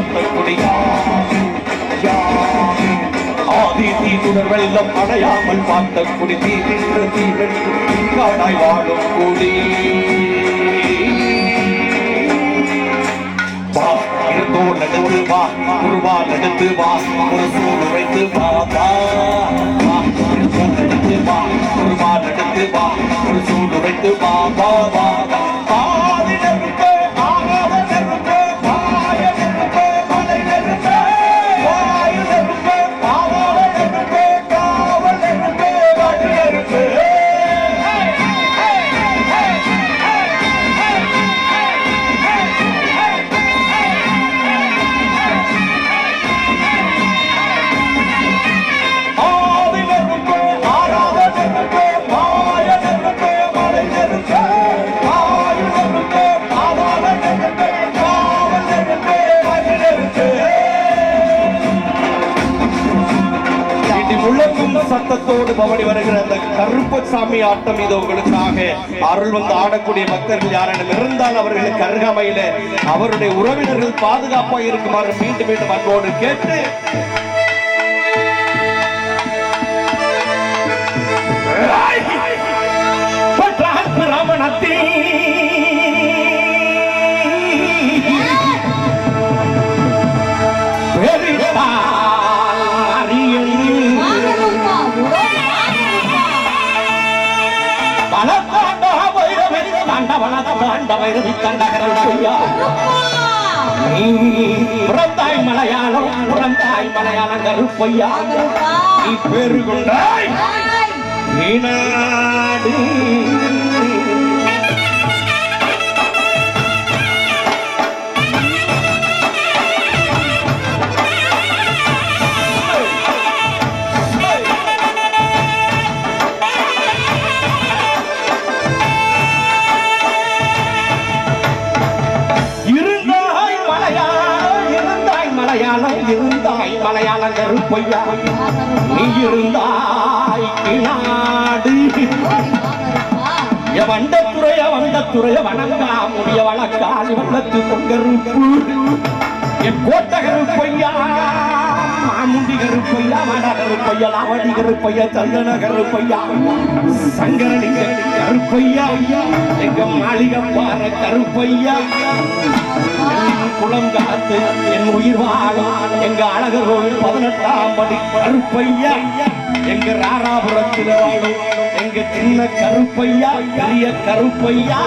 எண்ணிக்கை பார்த்த குடியா வெள்ளம் அடையாமல் பார்த்த குடி தீவின்ற தீவென்று காடாய் வாழும் குடி. வா இருந்தோர் நடந்து வா குருவா நடந்து வா ஒரு சூடு வைத்து வா வா வா இருந்தோர் நடந்து வா குருவால் எடுத்து வா ஒரு சூடு வைத்து வா வா வா வா சத்தத்தோடு பவனி வருகிற அந்த கருப்பசாமி ஆட்டம் இது உங்களுக்காக. அருள் வந்து ஆடக்கூடிய பக்தர்கள் யாரெனும் இருந்தால் அவர்களுக்கு அருகாமையில அவருடைய உறவினர்கள் பாதுகாப்பாக இருக்குமாறு மீண்டும் மீண்டும் அன்போடு கேட்டு ஐயா அப்பா. நீ புறந்தாய் மலையாளம் புறந்தாய் மலையாளம் கருப்பையா. நீ பெருகுண்டாய் ஏய், ஈனாடு இருந்தாய் மலையாளம் கருப்பையா நீ இருந்தாய் கிணாடு ஓடி வந்த துறைய வந்த துறைய வணங்கா முடிய வழக்கால் வல்லத்து பொங்கருப்பு என் கோட்டகரு பொய்யா மாமுண்டி கருப்பையா மடகரு கருப்பையா லாவடி கருப்பையா சந்தன கருப்பையா சங்கரலிங்க கருப்பையா எங்க மாளிகை பாற கருப்பையா குளம் பார்த்து என் உயிர் வாழும் எங்க அழகர் கோவில் பதினெட்டாம் படி கருப்பையா. எங்க ராராபுரத்தில் வாழும் எங்க சின்ன கருப்பையா பெரிய கருப்பையா.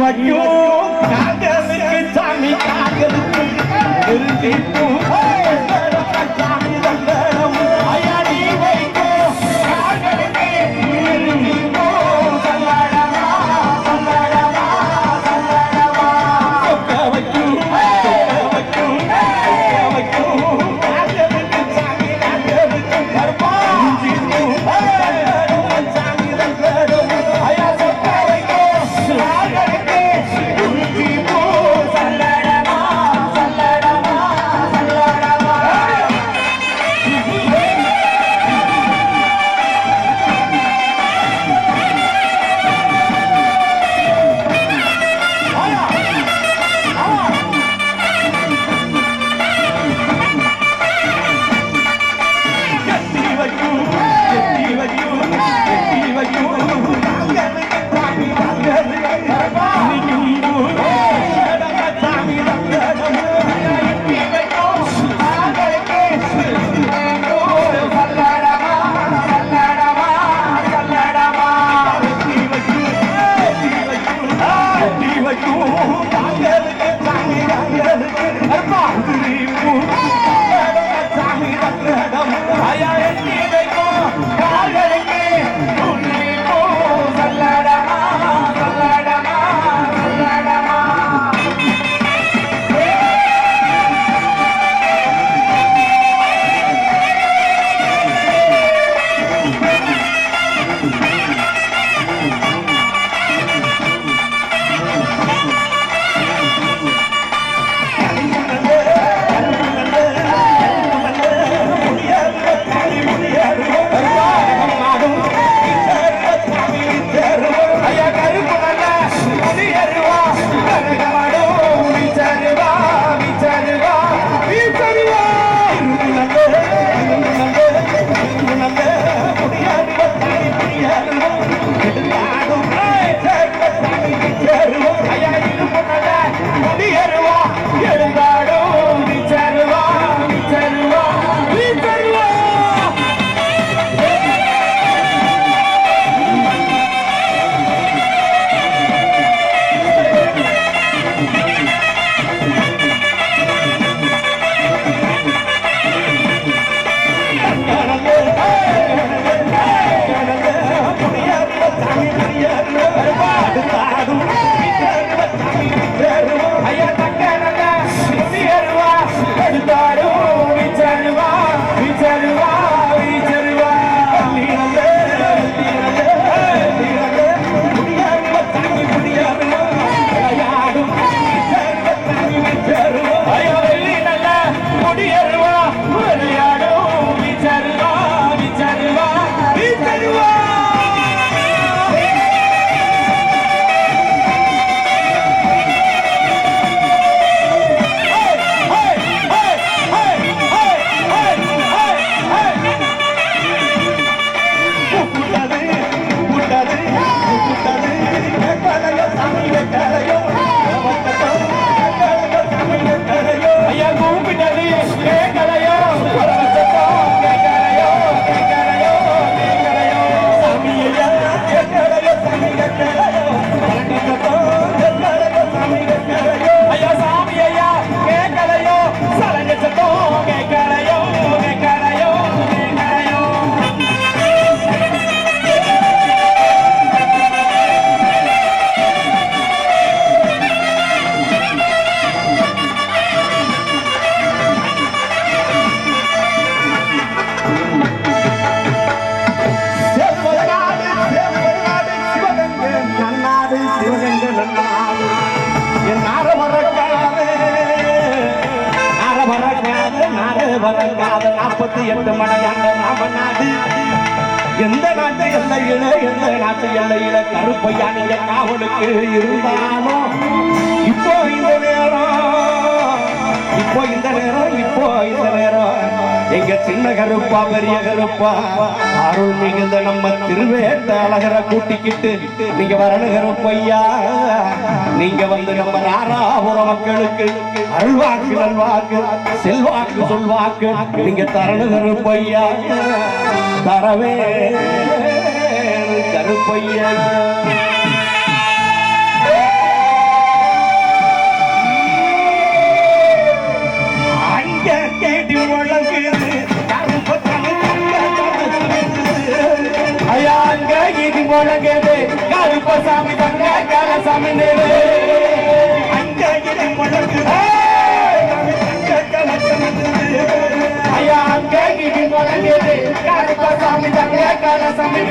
வைக்கும் காதலுக்கு சாமி காதலுக்கு நாற்பத்தி எந்த மனையாண்ட நாம நாடு எந்த நாட்டு எல்லையில எந்த நாட்டு எல்லையில கருப்பையா நீங்க காவலுக்கு இருந்தாலும் இப்போ இந்த நேரம் இப்போ இந்த நேரம் இப்போ இந்த நேரம். எங்க சின்ன கருப்பா பெரிய கருப்பா அருள் மிகுந்த நம்ம திருவேட்ட அழகரை கூட்டிக்கிட்டு நீங்க வரணும் கருப்பையா? நீங்க வந்து நம்ம நாராபுர மக்களுக்கு அருள்வாக்கு நல்வாக்கு செல்வாக்கு சொல்வாக்கு நீங்க தரணும் கருப்பையா? தரவே கருப்பையா. ஐயா அங்க இது முழங்குது கருப்பசாமி தங்க கலசாமி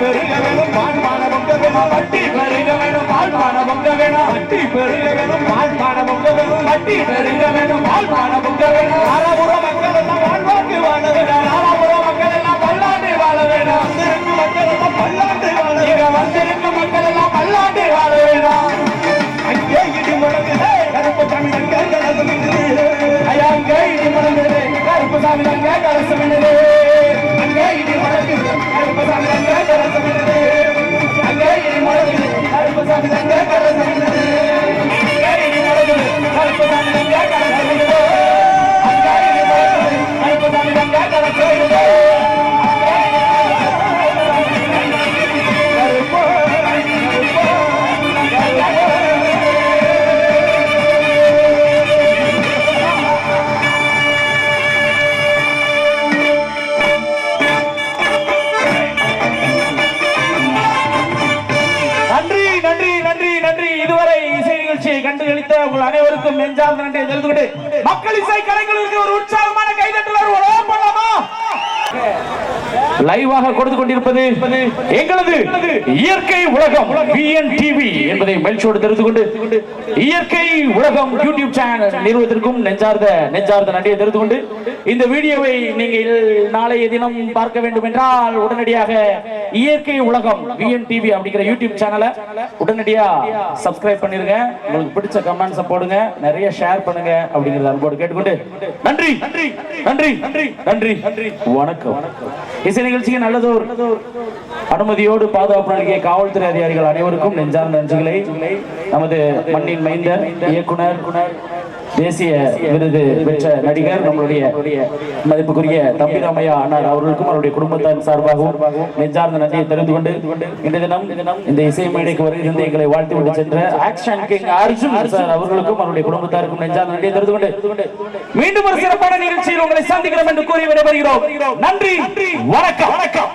பெருக வேணும் பான்மான பொங்க வேணும். பட்டி பெருக வேணும் பால்மான பொங்க வேணும். பட்டி பெருக வேணும் பால்மான பொங்க வேணும். பட்டி பெருக வேணும் பால்மான பொங்க வேணும். நாலாபுர மக்கள் எல்லாம் வாழ்வாக்கு வாழ வேணும். நாலாபுர மக்கள் எல்லாம் பல்லாண்டு வாழ வேணும். வந்திருக்கும் மக்கள் எல்லாம் பல்லாண்டு வாழ வந்திருக்கும் மக்கள் எல்லாம் பல்லாண்டு வாழ வேணும். அங்கே இடி முழங்குது கருப்பு சாமி கலசம் ஐயா அங்கே இடி முழங்குது கருப்பு சாமி கலசம் மக்கள் இசை லைவாக கொடுத்து கொண்டிருப்பது எங்களது இயற்கை உலகம் பிஎன் டிவி என்பதை மகிழ்ச்சியோடு தெரிந்து கொண்டு இயற்கை உலகம் யூடியூப் சேனல் நிறுவனத்திற்கும் நெஞ்சார்ந்த நெஞ்சார்ந்த நன்றியை தெரிந்து கொண்டு இந்த வீடியோவை நீங்கள் நாளைய தினம் பார்க்க வேண்டும் என்றால் உடனடியாக இயற்கை உலகம் பிஎன் டிவி அப்படிங்கிற யூடியூப் சேனலை உடனடியா சப்ஸ்கிரைப் பண்ணிருங்க. உங்களுக்கு பிடிச்ச கமெண்ட்ஸ் போடுங்க. நிறைய ஷேர் பண்ணுங்க அப்படிங்கறத அன்போடு கேட்டுக்கொண்டு நன்றி நன்றி நன்றி நன்றி நன்றி. வணக்கம். இசை நிகழ்ச்சிக்கு நல்லதோர். அனுமதியோடு பாதுகாப்பு நல்கிய காவல்துறை அதிகாரிகள் அனைவருக்கும் நெஞ்சார்ந்த நன்றிகளை. நமது மண்ணின் மைந்தர் இயக்குனர் தேசிய விருது பெற்ற நடிகர் நம்மளுடைய மதிப்புக்குரிய தம்பிராமையா அண்ணார் அவர்களுக்கும் அவருடைய குடும்பத்தின் சார்பாகவும் நெஞ்சார்ந்த நன்றியை தெரிந்து கொண்டு இந்த தினம் இந்த இசை மேடைக்கு வருகிறது எங்களை வாழ்த்து விட்டு சென்ற ஆக்ஷன் கிங் அர்ஜுன் சார் அவர்களுக்கும் அவருடைய குடும்பத்தாருக்கும் நெஞ்சார்ந்த நன்றியை தெரிந்து கொண்டு மீண்டும் ஒரு சிறப்பான நிகழ்ச்சியில் உங்களை சந்திக்கிறோம் என்று கூறி விடைபெறுகிறோம். நன்றி வணக்கம் வணக்கம்.